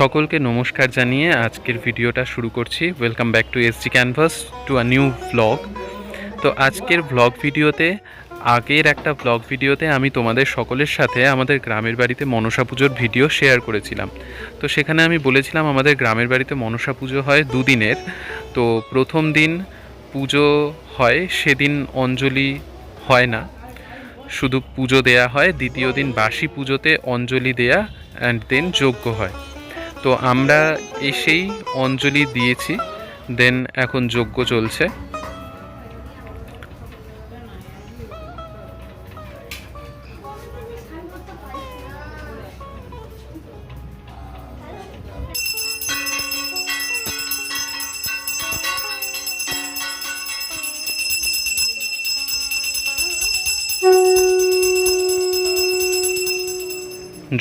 সকলকে নমস্কার জানিয়ে আজকের ভিডিওটা শুরু করছি। Welcome back to SG canvas to a new vlog তো আজকের ভ্লগ ভিডিওতে, আগের একটা ভ্লগ ভিডিওতে আমি তোমাদের সকলের সাথে আমাদের গ্রামের বাড়িতে মনসা পুজোর ভিডিও শেয়ার করেছিলাম। তো সেখানে আমি বলেছিলাম আমাদের গ্রামের বাড়িতে মনসা পুজো হয় দুদিনের। তো প্রথম দিন পুজো হয়, সেদিন অঞ্জলি হয় না। শুধু পুজো দেয়া হয়, দ্বিতীয় দিন বাসি পুজোতে অঞ্জলি দেয়া অ্যান্ড দেন যজ্ঞ হয়। তো আমরা এসেই অঞ্জলি দিয়েছি, দেন এখন যজ্ঞ চলছে।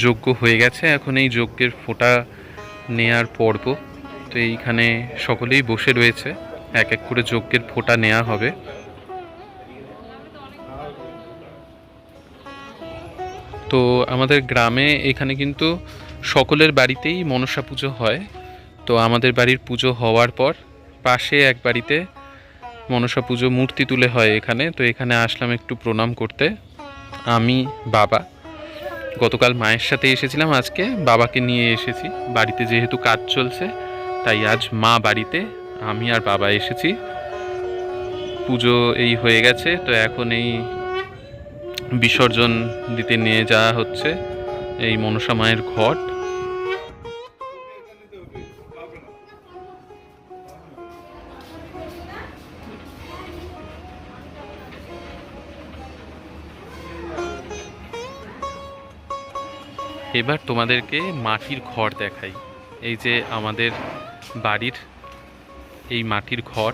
যজ্ঞ হয়ে গেছে, এখন এই যজ্ঞের ফোঁটা নেয়ার পর্ব। তো এইখানে সকলেই বসে রয়েছে। এক এক করে যজ্ঞের ফোঁটা নেওয়া হবে। তো আমাদের গ্রামে এখানে কিন্তু সকলের বাড়িতেই মনসা পুজো হয়। তো আমাদের বাড়ির পুজো হওয়ার পর পাশে এক বাড়িতে মনসা পুজো মূর্তি তুলে হয় এখানে। তো এখানে আসলাম একটু প্রণাম করতে। আমি, বাবা। গতকাল মায়ের সাথে এসেছিলাম আজকে, বাবাকে নিয়ে এসেছি। বাড়িতে যেহেতু কাজ চলছে, তাই আজ মা বাড়িতে, আমি আর বাবা এসেছি। পুজো এই হয়ে গেছে, তো এখন এই বিসর্জন দিতে নিয়ে যাওয়া হচ্ছে, এই মনসা মায়ের ঘট এবার তোমাদেরকে মাটির ঘর দেখাই। এই যে আমাদের বাড়ির এই মাটির ঘর।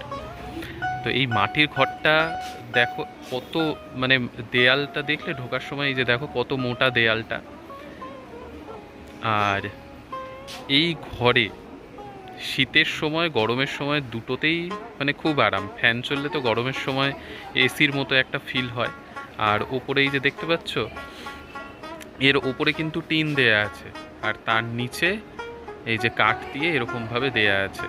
তো এই মাটির ঘরটা দেখো কত মানে দেয়ালটা দেখলে ঢোকার সময় এই যে দেখো কত মোটা দেয়ালটা। আর এই ঘরে শীতের সময়, গরমের সময় দুটোতেই মানে খুব আরাম। ফ্যান চললে তো গরমের সময় এসির মতো একটা ফিল হয়। আর ওপরে এই যে দেখতে পাচ্ছ এর ওপরে কিন্তু টিন দেয়া আছে। আর তার নিচে এই যে কাঠ দিয়ে এরকমভাবে দেয়া আছে।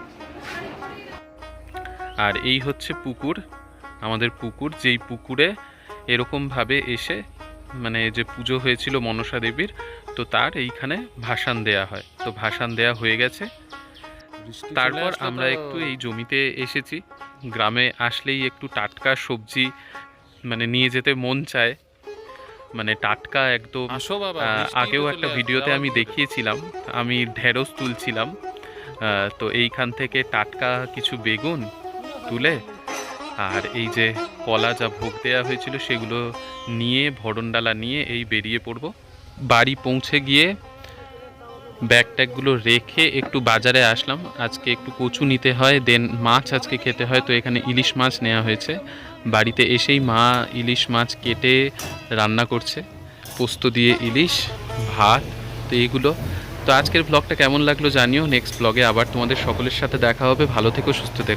আর এই হচ্ছে পুকুর। আমাদের পুকুর যেই পুকুরে এরকমভাবে এসে মানে যে পুজো হয়েছিল মনসা দেবীর তো তার এইখানে ভাসান দেয়া হয়। তো ভাসান দেয়া হয়ে গেছে। তারপর আমরা একটু এই জমিতে এসেছি। গ্রামে আসলেই একটু টাটকা সবজি মানে নিয়ে যেতে মন চায়। মানে টাটকা একদম আগেও একটা ভিডিওতে আমি দেখিয়েছিলাম আমি ঢেঁড়স তুলছিলাম তো এইখান থেকে টাটকা কিছু বেগুন তুলে আর এই যে কলা যা ভোগ দেওয়া হয়েছিল সেগুলো নিয়ে ভরণডালা নিয়ে এই বেরিয়ে পড়ব। বাড়ি পৌঁছে গিয়ে ব্যাগ ট্যাগগুলো রেখে একটু বাজারে আসলাম। আজকে একটু কচু নিতে হয় দেন মাছ আজকে খেতে হয় তো এখানে ইলিশ মাছ নেওয়া হয়েছে। বাড়িতে এসেই মা ইলিশ মাছ কেটে রান্না করছে। পোস্ত দিয়ে ইলিশ, ভাত, তো এইগুলো তো আজকের ব্লগটা কেমন লাগল জানিও। নেক্সট ব্লগে আবার তোমাদের সকলের সাথে দেখা হবে। ভালো থেকো, সুস্থ থেকো।